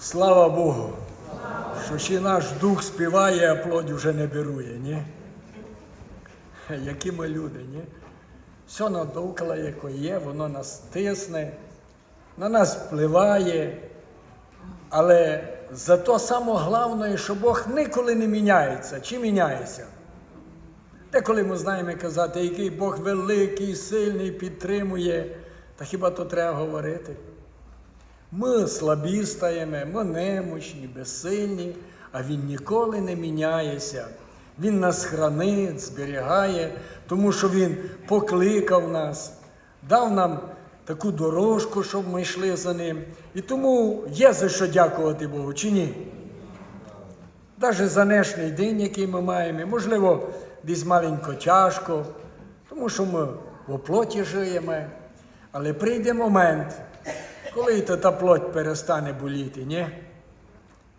Слава Богу, що ще наш дух співає, а плоть вже не берує, ні? Які ми люди, ні? Все надовкола, яке є, воно нас тисне, на нас впливає. Але зато саме головне, що Бог ніколи не міняється. Чи міняється? Деколи ми знаємо казати, який Бог великий, сильний, підтримує, та хіба то треба говорити? Ми слабі стаємо, ми немощні, безсильні, а Він ніколи не міняється. Він нас хранить, зберігає, тому що Він покликав нас, дав нам таку дорожку, щоб ми йшли за ним. І тому є за що дякувати Богу, чи ні? Навіть за нешний день, який ми маємо, можливо, десь маленько тяжко, тому що ми в оплоті живемо. Але прийде момент, коли та, та плоть перестане боліти, ні?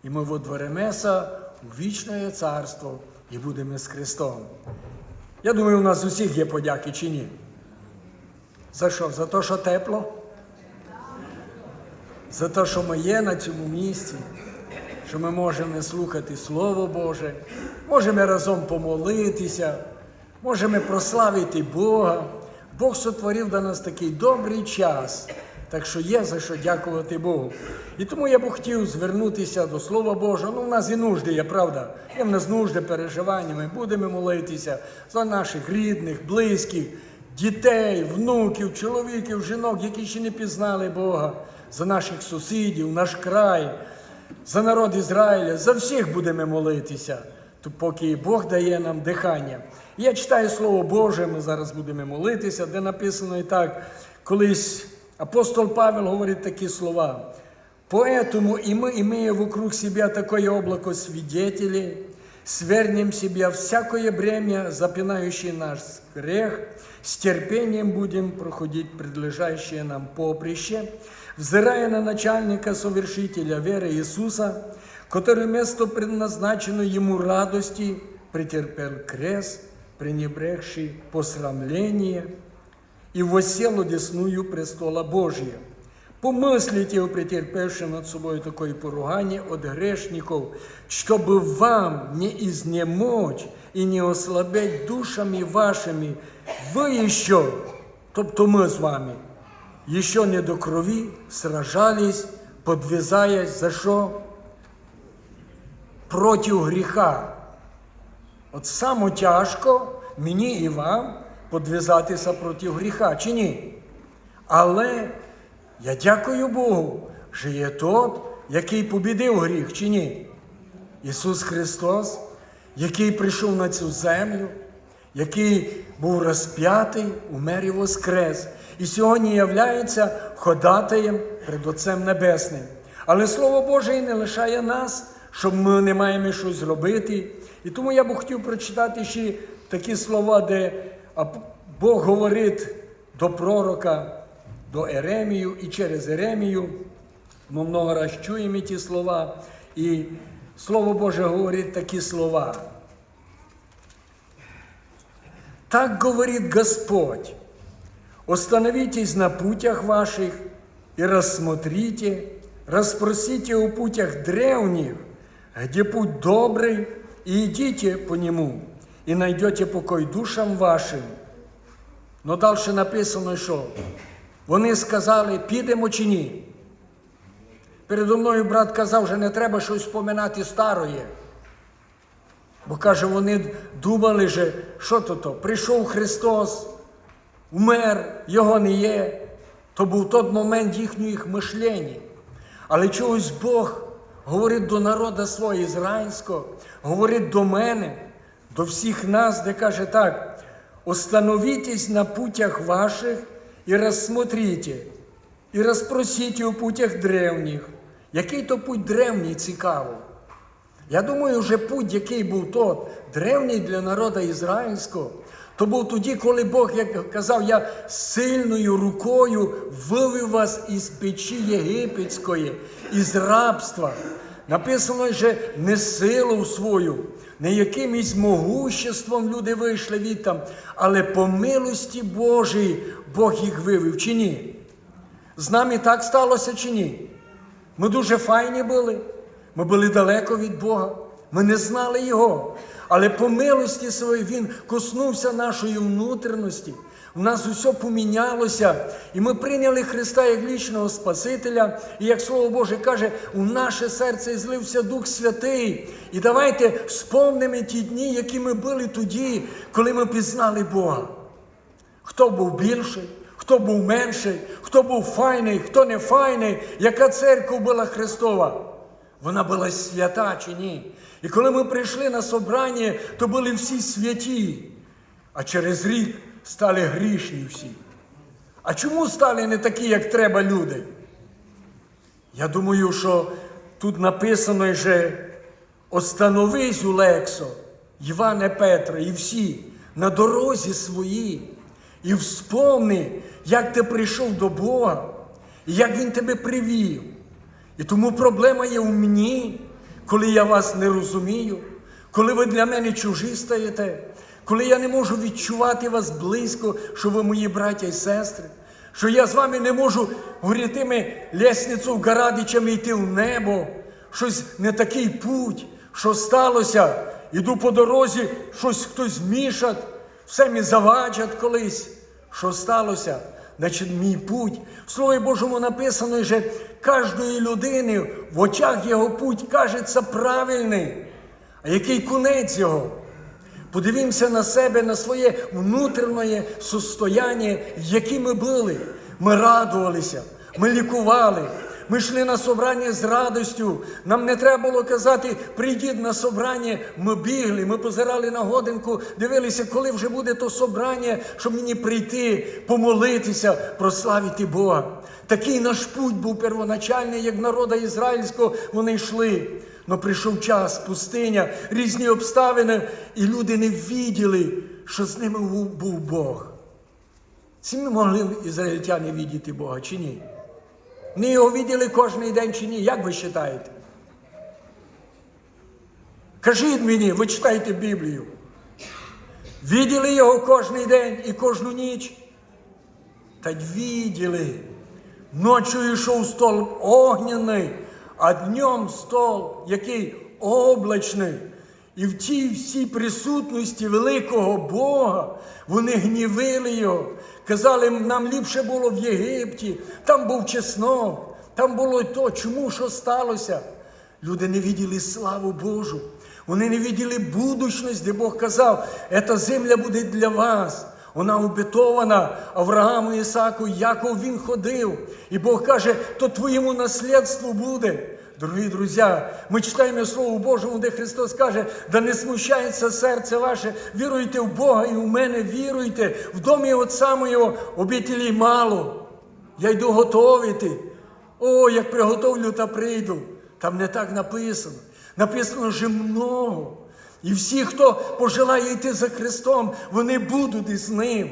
І ми водворимося у вічне царство і будемо з Христом. Я думаю, у нас усіх є подяки чи ні? За що? За те, що тепло? За те, що ми є на цьому місці, що ми можемо слухати Слово Боже, можемо разом помолитися, можемо прославити Бога. Бог сотворив до нас такий добрий час, так що є за що дякувати Богу. І тому я б хотів звернутися до Слова Божого. Ну, в нас і нужди є, правда. Є в нас нужди, переживання. Ми будемо молитися за наших рідних, близьких, дітей, внуків, чоловіків, жінок, які ще не пізнали Бога, за наших сусідів, наш край, за народ Ізраїля, за всіх будемо молитися, поки Бог дає нам дихання. Я читаю Слово Боже, ми зараз будемо молитися, де написано і так, колись апостол Павел говорить такі слова. Поэтому и мы, имея вокруг себя такое облако свидетелей, свернем себя всякое бремя, запинающее наш грех, с терпением будем проходить предлежащее нам поприще, взирая на начальника совершителя веры Иисуса, который вместо предназначенной ему радости претерпел крест, пренебрегший посрамление, и воссел одесную престола Божия. Помыслите о претерпевшем над собой такое поругание от грешников, чтобы вам не изнемочь и не ослабеть душами вашими. Ви еще, тобто ми з вами, еще не до крові сражались, подвязаясь за що? Проти гріха. От само тяжко мені і вам подвязатися проти гріха, чи ні? Але я дякую Богу, що є тот, який побідив гріх, чи ні? Ісус Христос, який прийшов на цю землю, який був розп'ятий, умер і воскрес. І сьогодні являється ходатаєм перед Отцем Небесним. Але Слово Боже і не лишає нас, щоб ми не маємо щось зробити. І тому я б хотів прочитати ще такі слова, де Бог говорить до пророка, до Еремію і через Еремію. Ми много раз чуємо ті слова. І Слово Боже говорить такі слова. Так говорит Господь, остановитесь на путях ваших и рассмотрите, расспросите о путях древних, где путь добрый, и идите по нему, и найдете покой душам вашим. Но далі написано, що вони сказали, підемо чи ні. Передо мною брат казав, що не треба щось споминати староє. Бо каже, вони думали, що, що то то, прийшов Христос, умер, його не є. То був той момент їхніх мишлень. Але чогось Бог говорить до народу свого ізраїльського, говорить до мене, до всіх нас, де каже так: остановитесь на путях ваших і розсмотрите, і розпросите у путях древніх. Який то путь древній цікаво? Я думаю, вже путь, який був тот древній для народу ізраїльського, то був тоді, коли Бог, як казав, я сильною рукою вивів вас із печі єгипетської, із рабства. Написано, що не силу свою, не якимось могуществом люди вийшли від там, але по милості Божій Бог їх вивів, чи ні? З нами так сталося чи ні? Ми дуже файні були. Ми були далеко від Бога. Ми не знали Його. Але по милості своїй Він коснувся нашої внутрішності. У нас усе помінялося, і ми прийняли Христа як лічного Спасителя. І як Слово Боже каже, у наше серце злився Дух Святий. І давайте вспомнимо ті дні, які ми були тоді, коли ми пізнали Бога. Хто був більший, хто був менший, хто був файний, хто не файний, яка церква була Христова. Вона була свята чи ні? І коли ми прийшли на собрання, то були всі святі, а через рік стали грішні всі. А чому стали не такі, як треба люди? Я думаю, що тут написано вже остановись, Улексо, Іване Петре, і всі на дорозі своїй, і вспомни, як ти прийшов до Бога, і як Він тебе привів. І тому проблема є у мені, коли я вас не розумію, коли ви для мене чужі стаєте, коли я не можу відчувати вас близько, що ви мої браття і сестри, що я з вами не можу горітими лісницю Гарадичами йти в небо, щось не такий путь, що сталося. Іду по дорозі, щось хтось мішать, все мені заваджать колись. Що сталося? Значить, мій путь. В Слові Божому написано, що кожної людини в очах його путь кажеться правильний. А який кунець його? Подивімося на себе, на своє внутрішнє состояння, які ми були. Ми радувалися, ми лікували. Ми йшли на собрання з радістю. Нам не треба було казати, прийдіть на собрання. Ми бігли, ми позирали на годинку, дивилися, коли вже буде то собрання, щоб мені прийти, помолитися, прославити Бога. Такий наш путь був первоначальний, як народа ізраїльського, вони йшли. Но прийшов час, пустиня, різні обставини, і люди не відділи, що з ними був, Бог. Ці ми могли ізраїльтяни віддіти Бога чи ні? Вони його відділи кожен день чи ні? Як ви вважаєте? Кажіть мені, ви читаєте Біблію. Відділи його кожен день і кожну ніч. Та відділи. Ночою йшов стол огняний, а днем стол, який облачний. І в тій всій присутності великого Бога вони гнівили його. Казали, нам ліпше було в Єгипті, там був чеснок, там було то, чому що сталося. Люди не виділи славу Божу. Вони не виділи будучність, де Бог казав, ця земля буде для вас. Вона обетована Аврааму, Ісаку, Яков він ходив. І Бог каже, то твоєму наслідству буде. Дорогі друзі, ми читаємо Слово Божому, де Христос каже, да не смущається серце ваше, віруйте в Бога і в мене віруйте. В домі Отця моєго обітелі мало. Я йду готовити. О, як приготовлю та прийду. Там не так написано. Написано що много. І всі, хто пожелає йти за Христом, вони будуть із ним.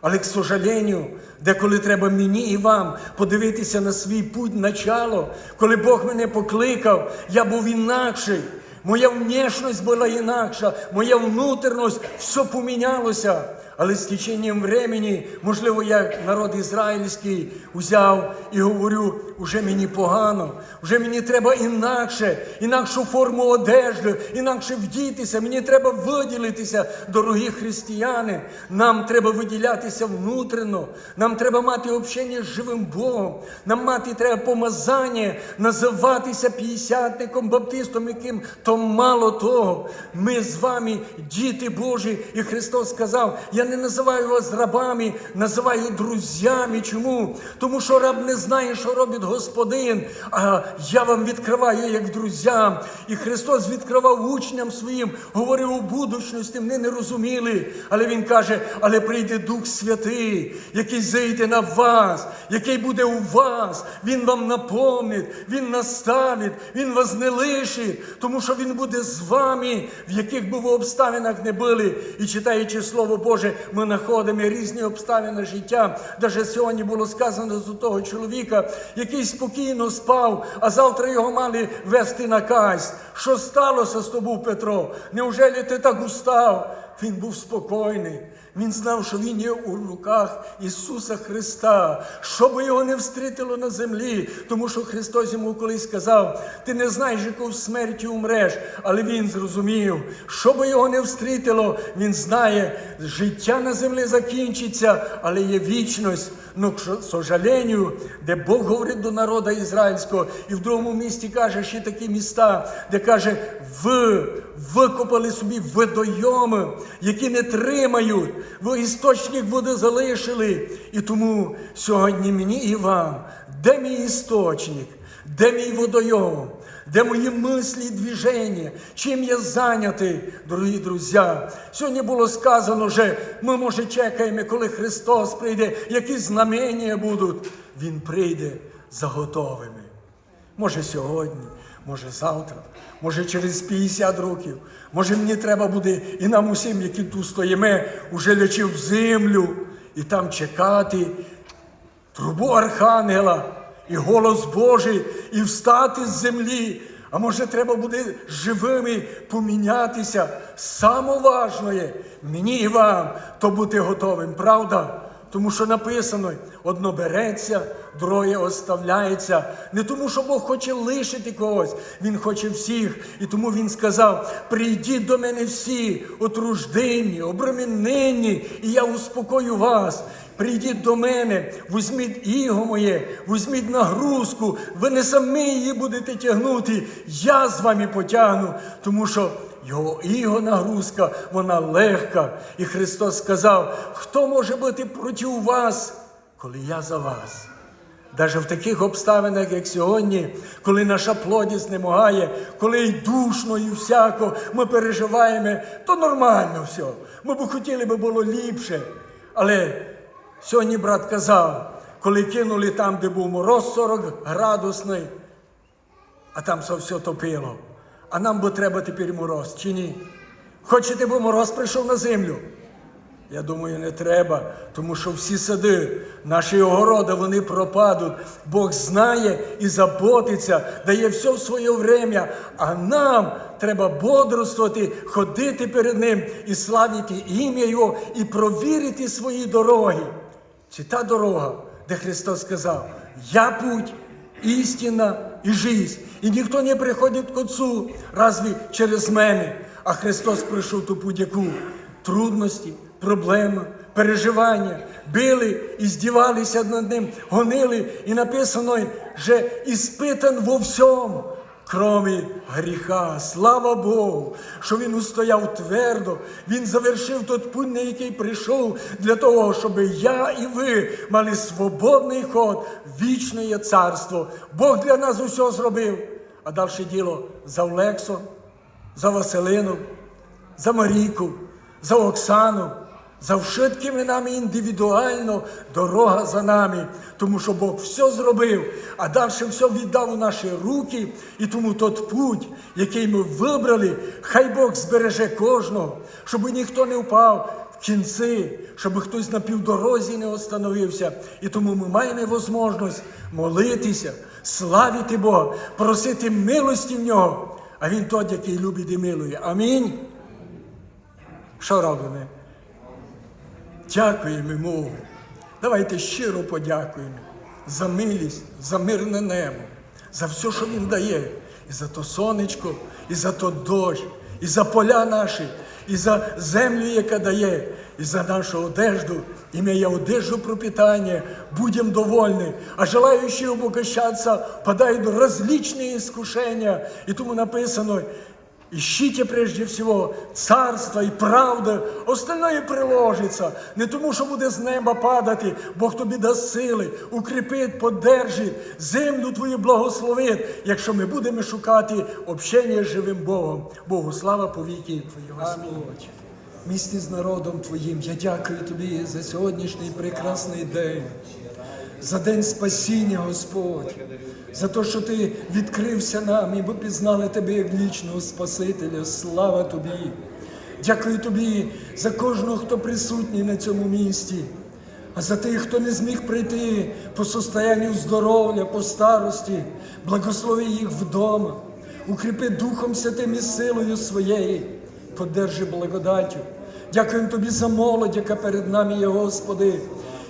Але, к сожалению, деколи треба мені і вам подивитися на свій путь начало, коли Бог мене покликав, я був інакший. Моя внешність була інакша, моя внутрішність, все помінялося. Але з теченням времени, можливо, я народ ізраїльський узяв і говорю, вже мені погано, вже мені треба інакше, інакшу форму одежди, інакше вдітися, мені треба виділитися, дорогі християни. Нам треба виділятися внутрішно, нам треба мати общення з живим Богом, нам мати треба помазання, називатися п'ятдесятником, баптистом, яким то мало того. Ми з вами діти Божі, і Христос сказав: Я не називаю вас рабами, називаю друзями. Чому? Тому що раб не знає, що робить Господин, а я вам відкриваю як друзям. І Христос відкривав учням своїм, говорив у будучності, вони не розуміли. Але Він каже: але прийде Дух Святий, який зайде на вас, який буде у вас, Він вам наповнить, Він наставить, Він вас не лишить, тому що Він буде з вами, в яких би ви обставинах не були. І читаючи Слово Боже, ми знаходимо різні обставини життя. Даже сьогодні було сказано з того чоловіка, який спокійно спав, а завтра його мали вести на казнь. Що сталося з тобою, Петро? Неужели ти так устав? Він був спокійний. Він знав, що він є у руках Ісуса Христа, що би його не встрітило на землі, тому що Христос йому колись сказав: ти не знаєш, яку смертю умреш, але Він зрозумів, що би його не встрітило, він знає, життя на землі закінчиться, але є вічність. Ну, к сожалению, де Бог говорить до народу ізраїльського, і в другому місті каже, ще такі міста, де каже, ви викопали собі водойоми, які не тримають, ви істочник води залишили. І тому сьогодні мені і вам, де мій істочник, де мій водойом, де мої мислі і движення, чим я зайнятий, дорогі друзі. Сьогодні було сказано, що ми, може, чекаємо, коли Христос прийде, які знамення будуть. Він прийде за готовими. Може сьогодні, може завтра, може через 50 років. Може мені треба буде і нам усім, які тут стоїмо, уже лечив в землю і там чекати трубу архангела і голос Божий, і встати з землі. А може, треба буде живими помінятися. Саме важливе мені і вам то бути готовим, правда? Тому що написано, одно береться, друге оставляється. Не тому, що Бог хоче лишити когось, Він хоче всіх. І тому Він сказав: прийдіть до мене всі, отружденні, обремененні, і я успокою вас. Прийдіть до мене, візьміть іго моє, візьміть нагрузку, ви не самі її будете тягнути, я з вами потягну, тому що його іго нагрузка, вона легка. І Христос сказав, хто може бути проти вас, коли я за вас? Навіть в таких обставинах, як сьогодні, коли наша плодість не могає, коли й душно, і всяко ми переживаємо, то нормально все. Ми б хотіли би було ліпше. Але сьогодні брат казав, коли кинули там, де був мороз 40 градусний, а там все топило. А нам би треба тепер мороз, чи ні? Хочете, бо мороз прийшов на землю? Я думаю, не треба, тому що всі сади, наші огороди, вони пропадуть. Бог знає і заботиться, дає все в своє время, а нам треба бодрствувати, ходити перед Ним і славити ім'я Його, і провірити свої дороги. Чи та дорога, де Христос сказав, я путь, істина і жизнь. І ніхто не приходить к Отцу, разве через мене. А Христос прийшов ту будь-яку трудності, проблеми, переживання, били і здівалися над ним, гонили, і написано, що іспитан во всьому. Кромі гріха, слава Богу, що він устояв твердо, він завершив той путь, на який прийшов, для того, щоб я і ви мали свободний ход, вічне царство. Бог для нас усе зробив. А далі діло за Олексом, за Василину, за Марійку, за Оксану, за вшиткими нами індивідуально дорога за нами, тому що Бог все зробив, а далі все віддав у наші руки, і тому тот путь, який ми вибрали, хай Бог збереже кожного, щоб ніхто не впав в кінці, щоб хтось на півдорозі не остановився. І тому ми маємо можливість молитися, славити Бога, просити милості в нього. А Він той, який любить і милує. Амінь. Що робимо? Дякуємо йому. Давайте щиро подякуємо за милість, за мирне небо, за все, що він дає. І за то сонечко, і за то дощ, і за поля наші, і за землю, яка дає, і за нашу одежду, имея одежду пропитания, будем довольны. А желающие обогащаться падают в различные искушения. И тому написано, Ищите прежде всего царство і правду, остальное приложиться. Не тому, що буде з неба падати, Бог тобі дасть сили, укріпить, подержить, землю твою благословить, якщо ми будемо шукати общення з живим Богом. Богу слава повіки Твої Господь. Місті з народом Твоїм, я дякую Тобі за сьогоднішній прекрасний день за день спасіння, Господь, за те, що Ти відкрився нам і ми пізнали Тебе як вічного Спасителя. Слава Тобі! Дякую Тобі за кожного, хто присутній на цьому місці, а за тих, хто не зміг прийти по состоянню здоров'я, по старості, благослови їх вдома, укріпи Духом Святим і силою своєю, подержи благодаттю. Дякуємо Тобі за молодь, яка перед нами є, Господи.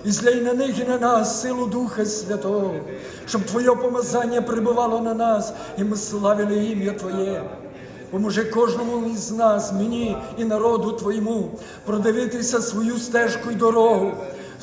І зляй на них і на нас силу Духа Святого, щоб Твоє помазання прибувало на нас, і ми славили ім'я Твоє. Поможи кожному із нас, мені і народу Твоєму, продивитися свою стежку й дорогу,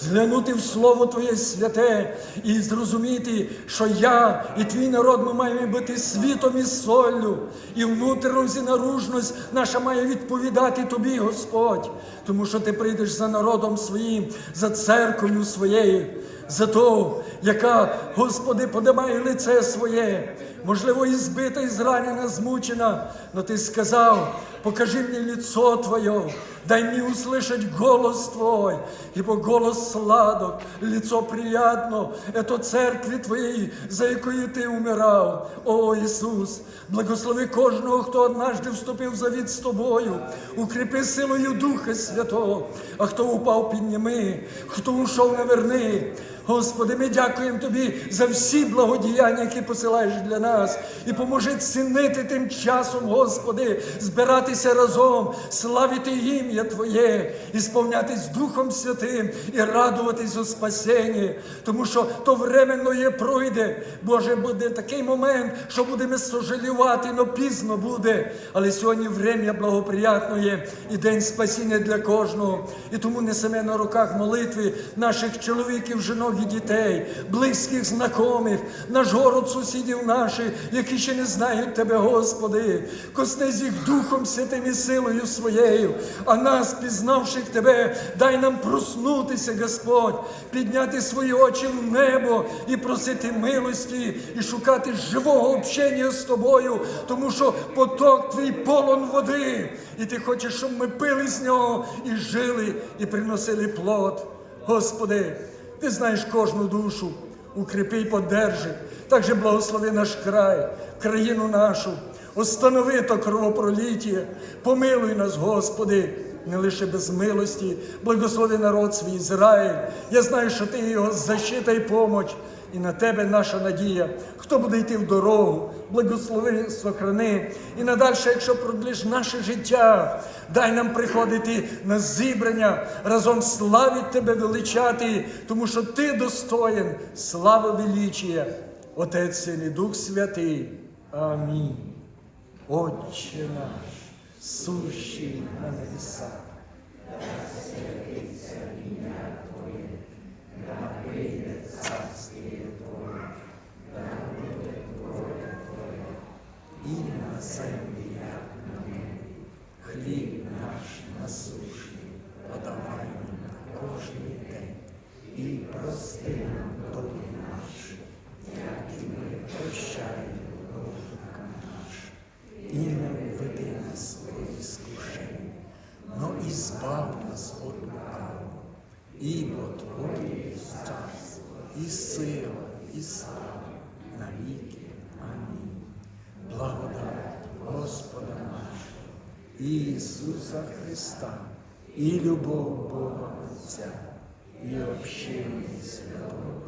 зглянути в Слово Твоє святе і зрозуміти, що я і твій народ ми маємо бути світом і соллю, і внутрішність і наружність наша має відповідати Тобі, Господь, тому що Ти прийдеш за народом своїм, за церквою своєю, за ту, яка, Господи, подимає лице своє, можливо, і збита, і зранена, змучена, но Ти сказав, покажи мені лицо Твоє, дай мені услышать голос Твой, ибо голос сладок, лицо приятно, это церкві Твоєї, за якою Ти умирав. О Ісус, благослови кожного, хто однажды вступив в завіт з Тобою, укріпи силою Духа Святого, а хто упав, підніми, хто ушов, не верни. Господи, ми дякуємо Тобі за всі благодіяння, які посилаєш для нас, і поможи цінити тим часом, Господи, збиратися разом, славити ім'я Твоє, і сповнятись Духом Святим і радуватись у спасенні, тому що то временно є пройде. Боже, буде такий момент, що будемо сожалівати, но пізно буде. Але сьогодні врем'я благоприятно є і день спасіння для кожного. І тому несеме на руках молитви наших чоловіків, жінок і дітей, близьких, знайомих, наш город, сусідів наших, які ще не знають Тебе, Господи, коснись їх Духом Святим і силою своєю, а нас, пізнавших Тебе, дай нам проснутися, Господь, підняти свої очі в небо і просити милості, і шукати живого общення з Тобою, тому що поток твій полон води, і ти хочеш, щоб ми пили з нього і жили, і приносили плод. Господи, ти знаєш кожну душу, укріпи й подержи. Так же благослови наш край, країну нашу, останови то кровопроліття, помилуй нас, Господи, не лише без милості, благослови народ свій Ізраїль. Я знаю, що ти його защита і помоч, і на тебе наша надія. Хто буде йти в дорогу, благослови, сохрани. І надальше, якщо продлиш наше життя, дай нам приходити на зібрання, разом славить тебе величати, тому що ти достоїн слави величія. Отець і Дух Святий. Амінь. Отче наш, сущий на небесах. Землі, на небі. Кожний день, і прости нам наші, як і ми прощаємо должникам нашим, і не введи нас в іскушення, но і збав нас від лукавого, ібо Твоє є царство, і сила, і слава на віки. Амінь. Благодать Господа нашого, Ісуса Христа, і любов Бога Отця, і общення Святого